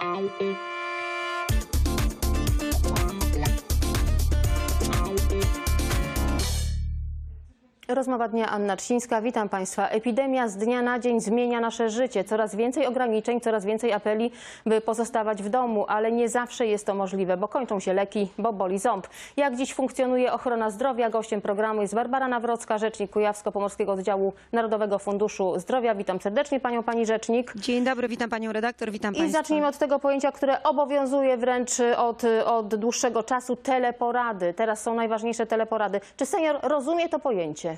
I Rozmowa dnia Anna Trzcińska. Witam Państwa. Epidemia z dnia na dzień zmienia nasze życie. Coraz więcej ograniczeń, coraz więcej apeli, by pozostawać w domu, ale nie zawsze jest to możliwe, bo kończą się leki, bo boli ząb. Jak dziś funkcjonuje ochrona zdrowia? Gościem programu jest Barbara Nawrocka, rzecznik Kujawsko-Pomorskiego Oddziału Narodowego Funduszu Zdrowia. Witam serdecznie Panią, Pani Rzecznik. Dzień dobry, witam panią redaktor, witam I państwa. zacznijmy od tego pojęcia, które obowiązuje wręcz od, od dłuższego czasu teleporady. Teraz są najważniejsze teleporady. Czy senior rozumie to pojęcie?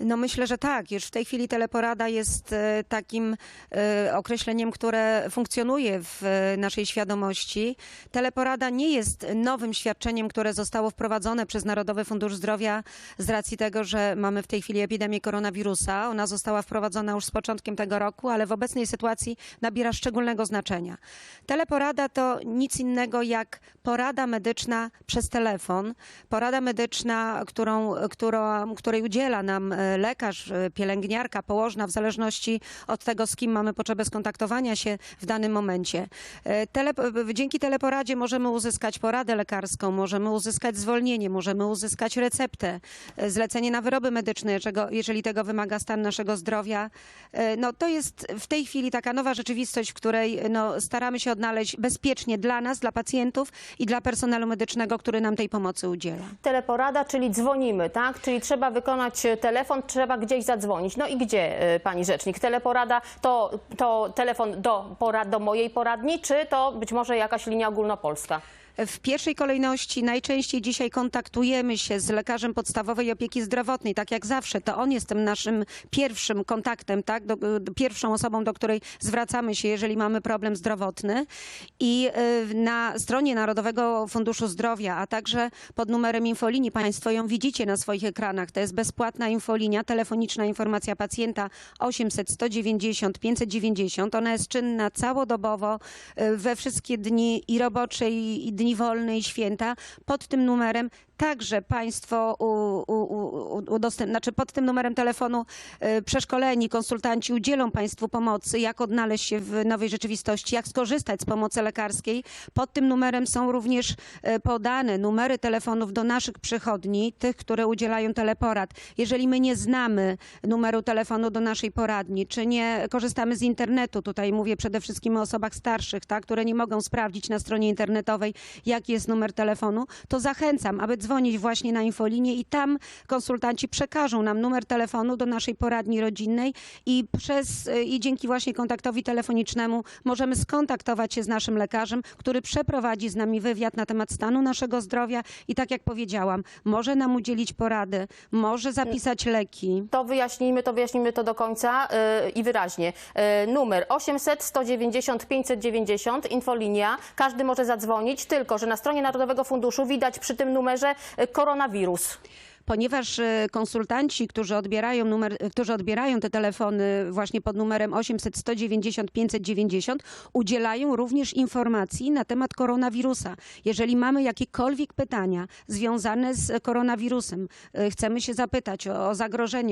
No myślę, że tak. Już w tej chwili teleporada jest e, takim e, określeniem, które funkcjonuje w e, naszej świadomości. Teleporada nie jest nowym świadczeniem, które zostało wprowadzone przez Narodowy Fundusz Zdrowia z racji tego, że mamy w tej chwili epidemię koronawirusa. Ona została wprowadzona już z początkiem tego roku, ale w obecnej sytuacji nabiera szczególnego znaczenia. Teleporada to nic innego jak porada medyczna przez telefon. Porada medyczna, którą, którą, której udziela nam lekarz, e, pielęgniarka, położna, w zależności od tego, z kim mamy potrzebę skontaktowania się w danym momencie. E, Tele, dzięki teleporadzie możemy uzyskać poradę lekarską, możemy uzyskać zwolnienie, możemy uzyskać receptę, e, zlecenie na wyroby medyczne, czego, jeżeli tego wymaga stan naszego zdrowia. E, No, to jest w tej chwili taka nowa rzeczywistość, w której no, staramy się odnaleźć bezpiecznie dla nas, dla pacjentów i dla personelu medycznego, który nam tej pomocy udziela. Teleporada, czyli dzwonimy, tak? Czyli trzeba wykonać e, trzeba gdzieś zadzwonić. No i gdzie, e, pani rzecznik? Teleporada to, to telefon do, porad, do mojej poradni, czy to być może jakaś linia ogólnopolska? W pierwszej kolejności najczęściej dzisiaj kontaktujemy się z lekarzem podstawowej opieki zdrowotnej, tak jak zawsze. To on jest tym naszym pierwszym kontaktem, tak? Do, pierwszą osobą, do której zwracamy się, jeżeli mamy problem zdrowotny. I y, na stronie Narodowego Funduszu Zdrowia, a także pod numerem infolinii, Państwo ją widzicie na swoich ekranach. To jest bezpłatna infolinia, telefoniczna informacja pacjenta 800 190 590. Ona jest czynna całodobowo y, we wszystkie dni i robocze, i dni wolne, i święta. Pod tym numerem także Państwo u, u, u, udostęp, znaczy pod tym numerem telefonu y, przeszkoleni konsultanci udzielą Państwu pomocy, jak odnaleźć się w nowej rzeczywistości, jak skorzystać z pomocy lekarskiej. Pod tym numerem są również y, podane numery telefonów do naszych przychodni, tych, które udzielają teleporad. Jeżeli my nie znamy numeru telefonu do naszej poradni, czy nie korzystamy z internetu, tutaj mówię przede wszystkim o osobach starszych, tak, które nie mogą sprawdzić na stronie internetowej, jaki jest numer telefonu, to zachęcam, aby dzwonić właśnie na infolinię i tam konsultanci przekażą nam numer telefonu do naszej poradni rodzinnej i przez i dzięki właśnie kontaktowi telefonicznemu możemy skontaktować się z naszym lekarzem, który przeprowadzi z nami wywiad na temat stanu naszego zdrowia i tak jak powiedziałam, może nam udzielić porady, może zapisać leki. To wyjaśnijmy, to wyjaśnijmy to do końca yy, i wyraźnie. Yy, numer 800 190 590, infolinia. Każdy może zadzwonić, tylko że na stronie Narodowego Funduszu widać przy tym numerze koronawirus. Ponieważ e, konsultanci, którzy odbierają, numer, którzy odbierają te telefony właśnie pod numerem 800 190 590, udzielają również informacji na temat koronawirusa. Jeżeli mamy jakiekolwiek pytania związane z koronawirusem, e, chcemy się zapytać o, o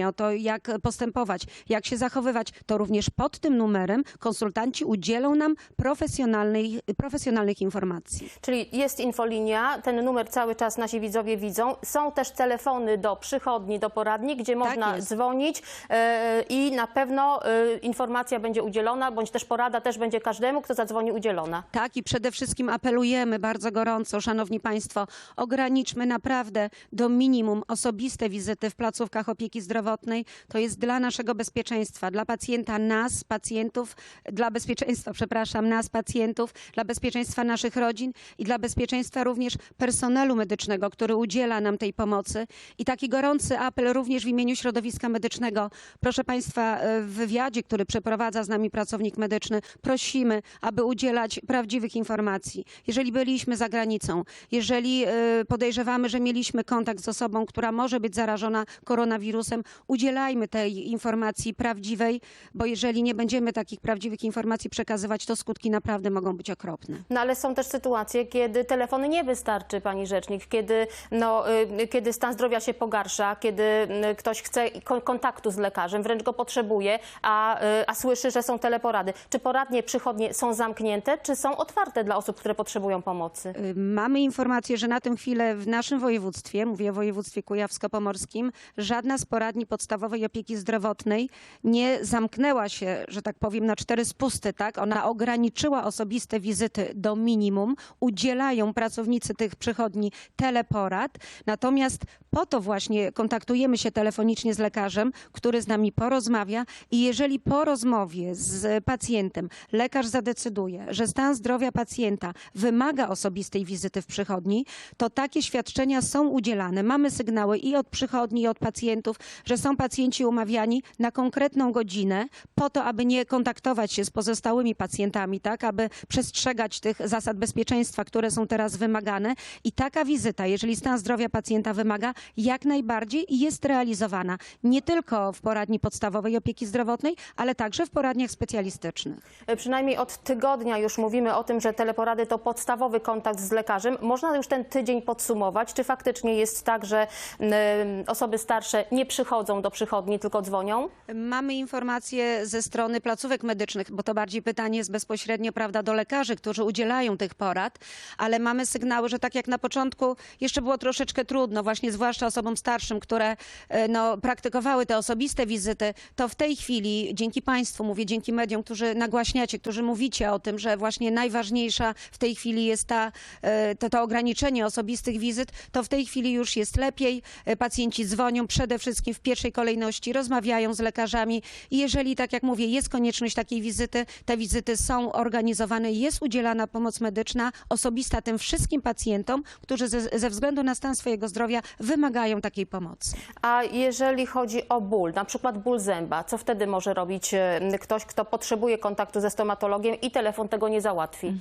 o to, jak postępować, jak się zachowywać, to również pod tym numerem konsultanci udzielą nam profesjonalnej, profesjonalnych informacji. Czyli jest infolinia, ten numer cały czas nasi widzowie widzą. Są też telefony do przychodni, do poradni, gdzie można jest. dzwonić e, i na pewno e, informacja będzie udzielona, bądź też porada też będzie każdemu, kto zadzwoni udzielona. Tak i przede wszystkim apelujemy bardzo gorąco, szanowni państwo, ograniczmy naprawdę do minimum osobiste wizyty w placówkach opieki zdrowotnej. To jest dla naszego bezpieczeństwa, dla pacjenta, nas, pacjentów, dla bezpieczeństwa, przepraszam, nas, pacjentów, dla bezpieczeństwa naszych rodzin i dla bezpieczeństwa również personelu medycznego, który udziela nam tej pomocy. I taki gorący apel również w imieniu środowiska medycznego. Proszę państwa, e, w wywiadzie, który przeprowadza z nami pracownik medyczny, prosimy, aby udzielać prawdziwych informacji. Jeżeli byliśmy za granicą, jeżeli e, podejrzewamy, że mieliśmy kontakt z osobą, która może być zarażona koronawirusem, udzielajmy tej informacji prawdziwej, bo jeżeli nie będziemy takich prawdziwych informacji przekazywać, to skutki naprawdę mogą być okropne. No ale są też sytuacje, kiedy telefon nie wystarczy, pani rzecznik, kiedy, no, y, kiedy stan zdrowia sytuacja się pogarsza, kiedy mm, ktoś chce ko- kontaktu z lekarzem, wręcz go potrzebuje, a, y, a słyszy, że są teleporady. Czy poradnie, przychodnie są zamknięte, czy są otwarte dla osób, które potrzebują pomocy? Y, Mamy informację, że na tę chwilę w naszym województwie, mówię o województwie kujawsko-pomorskim, żadna z poradni podstawowej opieki zdrowotnej nie zamknęła się, że tak powiem, na cztery spusty, tak? Ona ograniczyła osobiste wizyty do minimum. Udzielają pracownicy tych przychodni teleporad. Natomiast po to właśnie kontaktujemy się telefonicznie z lekarzem, który z nami porozmawia i jeżeli po rozmowie z pacjentem lekarz zadecyduje, że stan zdrowia pacjenta wymaga osobistej wizyty w przychodni, to takie świadczenia są udzielane. Mamy sygnały i od przychodni, i od pacjentów, że są pacjenci umawiani na konkretną godzinę po to, aby nie kontaktować się z pozostałymi pacjentami, tak, aby przestrzegać tych zasad bezpieczeństwa, które są teraz wymagane. I taka wizyta, jeżeli stan zdrowia pacjenta wymaga, jak najbardziej jest realizowana nie tylko w poradni podstawowej opieki zdrowotnej, ale także w poradniach specjalistycznych. Przynajmniej od tygodnia już mówimy o tym, że teleporady to podstawowy kontakt z lekarzem. Można już ten tydzień podsumować? Czy faktycznie jest tak, że mm, osoby starsze nie przychodzą do przychodni, tylko dzwonią? Mamy informacje ze strony placówek medycznych, bo to bardziej pytanie jest bezpośrednio prawda, do lekarzy, którzy udzielają tych porad, ale mamy sygnały, że tak jak na początku jeszcze było troszeczkę trudno, właśnie zwłaszcza osobom starszym, które e, no, praktykowały te osobiste wizyty, to w tej chwili dzięki Państwu, mówię dzięki mediom, którzy nagłaśniacie, którzy mówicie o tym, że właśnie najważniejsza w tej chwili jest ta, e, to, to ograniczenie osobistych wizyt, to w tej chwili już jest lepiej. E, Pacjenci dzwonią przede wszystkim w pierwszej kolejności, rozmawiają z lekarzami i jeżeli, tak jak mówię, jest konieczność takiej wizyty, te wizyty są organizowane, jest udzielana pomoc medyczna osobista tym wszystkim pacjentom, którzy ze, ze względu na stan swojego zdrowia wymagają takiej pomocy. A jeżeli chodzi o ból, na przykład ból zęba, co wtedy może robić y, ktoś, kto potrzebuje kontaktu ze stomatologiem i telefon tego nie załatwi? E,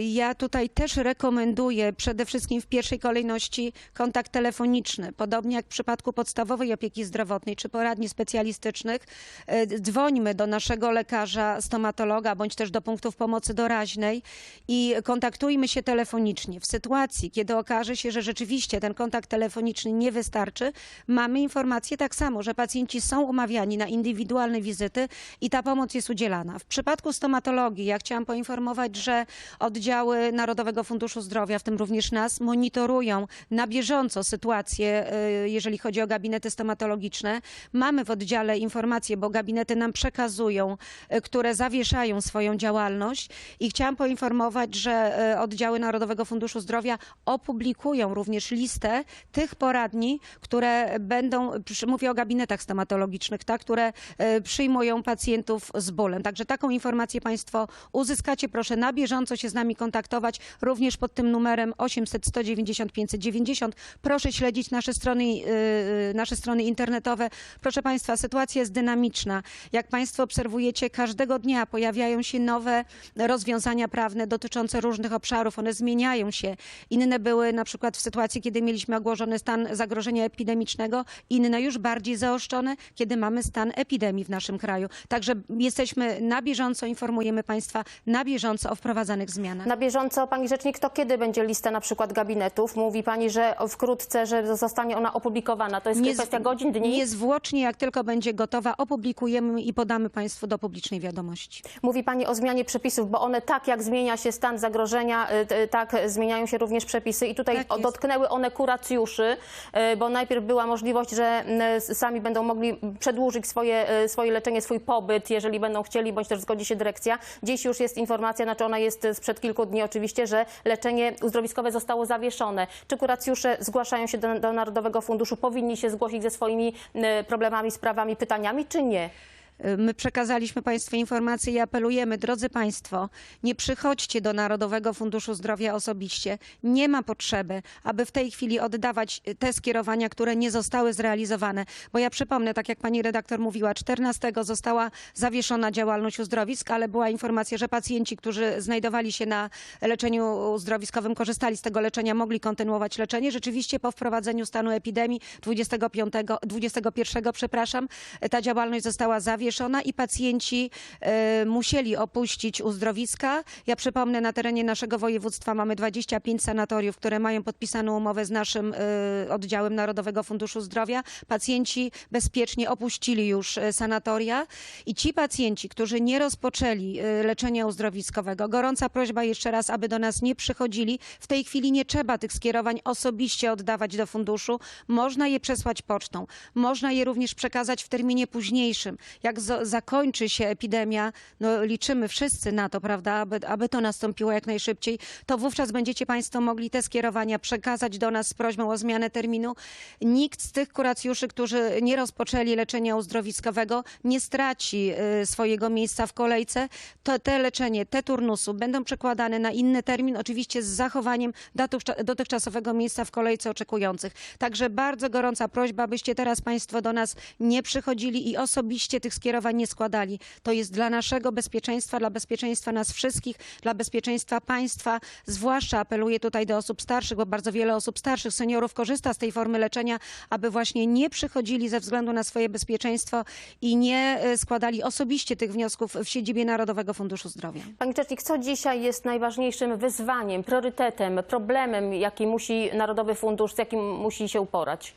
Ja tutaj też rekomenduję przede wszystkim w pierwszej kolejności kontakt telefoniczny. Podobnie jak w przypadku podstawowej opieki zdrowotnej czy poradni specjalistycznych, e, dzwońmy do naszego lekarza, stomatologa bądź też do punktów pomocy doraźnej i kontaktujmy się telefonicznie. W sytuacji, kiedy okaże się, że rzeczywiście ten kontakt telefoniczny nie wystarczy, mamy informację tak samo, że pacjenci są umawiani na indywidualne wizyty i ta pomoc jest udzielana. W przypadku stomatologii ja chciałam poinformować, że oddziały Narodowego Funduszu Zdrowia, w tym również nas, monitorują na bieżąco sytuację, y, jeżeli chodzi o gabinety stomatologiczne. Mamy w oddziale informacje, bo gabinety nam przekazują, y, które zawieszają swoją działalność i chciałam poinformować, że y, oddziały Narodowego Funduszu Zdrowia opublikują również listę tych poradni, które będą, mówię o gabinetach stomatologicznych, tak, które przyjmują pacjentów z bólem. Także taką informację Państwo uzyskacie. Proszę na bieżąco się z nami kontaktować, również pod tym numerem 800 190 590. Proszę śledzić nasze strony, yy, nasze strony internetowe. Proszę Państwa, sytuacja jest dynamiczna. Jak Państwo obserwujecie, każdego dnia pojawiają się nowe rozwiązania prawne dotyczące różnych obszarów. One zmieniają się. Inne były na przykład w sytuacji, kiedy mieliśmy ogłoszony stan zagrożenia epidemicznego, inne już bardziej zaostrzone, kiedy mamy stan epidemii w naszym kraju. Także jesteśmy na bieżąco, informujemy Państwa na bieżąco o wprowadzanych zmianach. Na bieżąco, pani rzecznik, to kiedy będzie lista na przykład gabinetów? Mówi pani, że wkrótce, że zostanie ona opublikowana. To jest Nie z- kwestia godzin, dni? Niezwłocznie, jak tylko będzie gotowa, opublikujemy i podamy Państwu do publicznej wiadomości. Mówi Pani o zmianie przepisów, bo one tak jak zmienia się stan zagrożenia, y, tak zmieniają się również przepisy i tutaj Tak dotknęły one kuracjuszy, y, bo najpierw była możliwość, że sami będą mogli przedłużyć swoje, y, swoje leczenie, swój pobyt, jeżeli będą chcieli, bądź też zgodzi się dyrekcja. Dziś już jest informacja, znaczy ona jest sprzed kilku dni oczywiście, że leczenie uzdrowiskowe zostało zawieszone. Czy kuracjusze zgłaszają się do, do Narodowego Funduszu, powinni się zgłosić ze swoimi y, problemami, sprawami, pytaniami, czy nie? My przekazaliśmy Państwu informacje i apelujemy, drodzy Państwo, nie przychodźcie do Narodowego Funduszu Zdrowia osobiście. Nie ma potrzeby, aby w tej chwili oddawać te skierowania, które nie zostały zrealizowane. Bo ja przypomnę, tak jak Pani redaktor mówiła, 14 została zawieszona działalność uzdrowisk, ale była informacja, że pacjenci, którzy znajdowali się na leczeniu uzdrowiskowym, korzystali z tego leczenia, mogli kontynuować leczenie. Rzeczywiście po wprowadzeniu stanu epidemii 25, 21, przepraszam, ta działalność została zawieszona. Zawieszona i pacjenci e, musieli opuścić uzdrowiska. Ja przypomnę, na terenie naszego województwa mamy 25 sanatoriów, które mają podpisaną umowę z naszym e, oddziałem Narodowego Funduszu Zdrowia. Pacjenci bezpiecznie opuścili już e, sanatoria i ci pacjenci, którzy nie rozpoczęli leczenia uzdrowiskowego, gorąca prośba jeszcze raz, aby do nas nie przychodzili. W tej chwili nie trzeba tych skierowań osobiście oddawać do funduszu. Można je przesłać pocztą. Można je również przekazać w terminie późniejszym. Jak zo- zakończy się epidemia, no liczymy wszyscy na to, prawda, aby, aby to nastąpiło jak najszybciej, to wówczas będziecie Państwo mogli te skierowania przekazać do nas z prośbą o zmianę terminu. Nikt z tych kuracjuszy, którzy nie rozpoczęli leczenia uzdrowiskowego, nie straci y, swojego miejsca w kolejce. To, te leczenie, te turnusu będą przekładane na inny termin, oczywiście z zachowaniem dotychcza- dotychczasowego miejsca w kolejce oczekujących. Także bardzo gorąca prośba, abyście teraz Państwo do nas nie przychodzili i osobiście tych skierowań nie składali. To jest dla naszego bezpieczeństwa, dla bezpieczeństwa nas wszystkich, dla bezpieczeństwa państwa. Zwłaszcza apeluję tutaj do osób starszych, bo bardzo wiele osób starszych, seniorów korzysta z tej formy leczenia, aby właśnie nie przychodzili ze względu na swoje bezpieczeństwo i nie e, składali osobiście tych wniosków w siedzibie Narodowego Funduszu Zdrowia. Pani Rzecznik, co dzisiaj jest najważniejszym wyzwaniem, priorytetem, problemem, jaki musi Narodowy Fundusz, z jakim musi się uporać?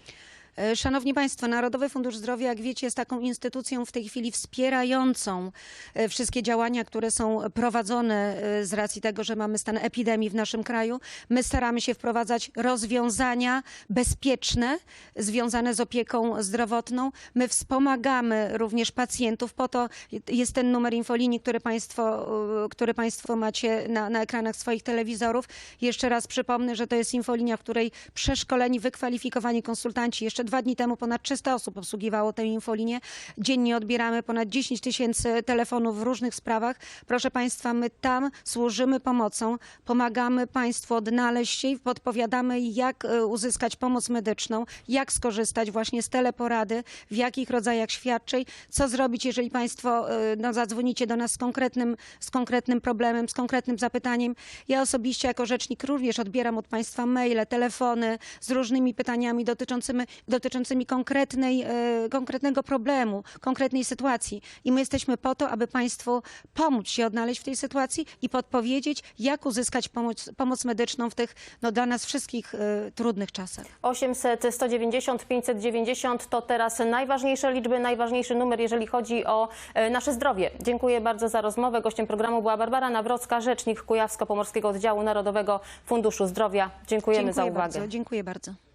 E, Szanowni Państwo, Narodowy Fundusz Zdrowia, jak wiecie, jest taką instytucją w tej chwili wspierającą e, wszystkie działania, które są prowadzone e, z racji tego, że mamy stan epidemii w naszym kraju. My staramy się wprowadzać rozwiązania bezpieczne związane z opieką zdrowotną. My wspomagamy również pacjentów. Po to jest ten numer infolinii, który Państwo, który państwo macie na, na ekranach swoich telewizorów. Jeszcze raz przypomnę, że to jest infolinia, w której przeszkoleni, wykwalifikowani konsultanci jeszcze dwa dni temu ponad 300 osób obsługiwało tę infolinię. Dziennie odbieramy ponad 10 tysięcy telefonów w różnych sprawach. Proszę Państwa, my tam służymy pomocą, pomagamy Państwu odnaleźć się i podpowiadamy, jak e, uzyskać pomoc medyczną, jak skorzystać właśnie z teleporady, w jakich rodzajach świadczeń, co zrobić, jeżeli Państwo e, no, zadzwonicie do nas z konkretnym, z konkretnym problemem, z konkretnym zapytaniem. Ja osobiście jako rzecznik również odbieram od Państwa maile, telefony z różnymi pytaniami dotyczącymi, dotyczącymi konkretnej, e, konkretnego problemu, konkretnej sytuacji. I my jesteśmy po to, aby Państwu pomóc się odnaleźć w tej sytuacji i podpowiedzieć, jak uzyskać pomoc, pomoc medyczną w tych no, dla nas wszystkich e, trudnych czasach. 800, 190, 590 to teraz najważniejsze liczby, najważniejszy numer, jeżeli chodzi o e, nasze zdrowie. Dziękuję bardzo za rozmowę. Gościem programu była Barbara Nawrocka, rzecznik Kujawsko-Pomorskiego Oddziału Narodowego Funduszu Zdrowia. Dziękujemy Dziękuję za uwagę. bardzo. Dziękuję bardzo.